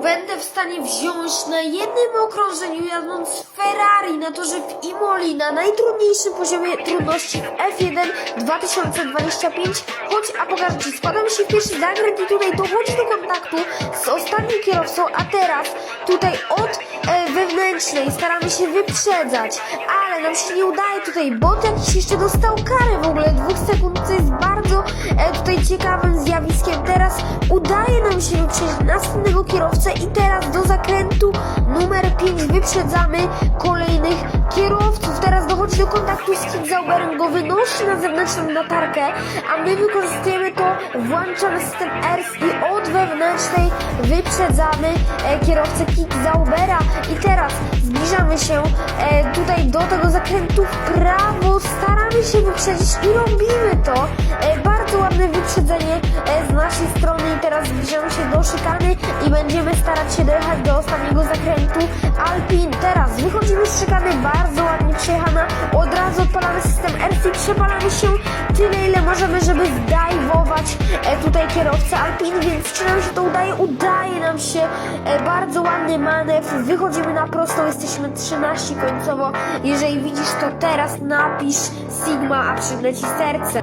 będę w stanie wziąć na jednym okrążeniu jadąc Ferrari na torze w Imoli na najtrudniejszym poziomie trudności w F1 2025. Choć Apogarci spadamy się w pierwszy zakręt i tutaj dochodzi do kontaktu z ostatnim kierowcą, a teraz tutaj od e, wewnętrznej staramy się wyprzedzać, ale nam się nie udaje tutaj, bot jakiś jeszcze dostał karę w ogóle dwóch sekund, co jest bardzo e, tutaj ciekawym zjawiskiem. Teraz udaje nam się wyprzedzić kierowcę i teraz do zakrętu numer 5 wyprzedzamy kolejnych kierowców. Teraz dochodzi do kontaktu z Kidzauberem, go wynosi na zewnętrzną latarkę, a my wykorzystujemy to, włączamy system ERS i od wewnętrznej wyprzedzamy e, kierowcę Kickzaubera i teraz zbliżamy się e, tutaj do tego zakrętu w prawo, staramy się wyprzedzić i robimy to. E, bardzo ładne wyprzedzenie z naszej strony i teraz zbliżamy do szykany i będziemy starać się dojechać do ostatniego zakrętu. Alpin teraz wychodzimy z szykany, bardzo ładnie przejechana, od razu odpalamy system RC, przepalamy się tyle ile możemy, żeby zdajwować e, tutaj kierowcę Alpin, więc czy nam się to udaje? Udaje nam się e, bardzo ładny manewr, wychodzimy na prostą, jesteśmy 13 końcowo, jeżeli widzisz to teraz napisz Sigma, a przygnę ci serce.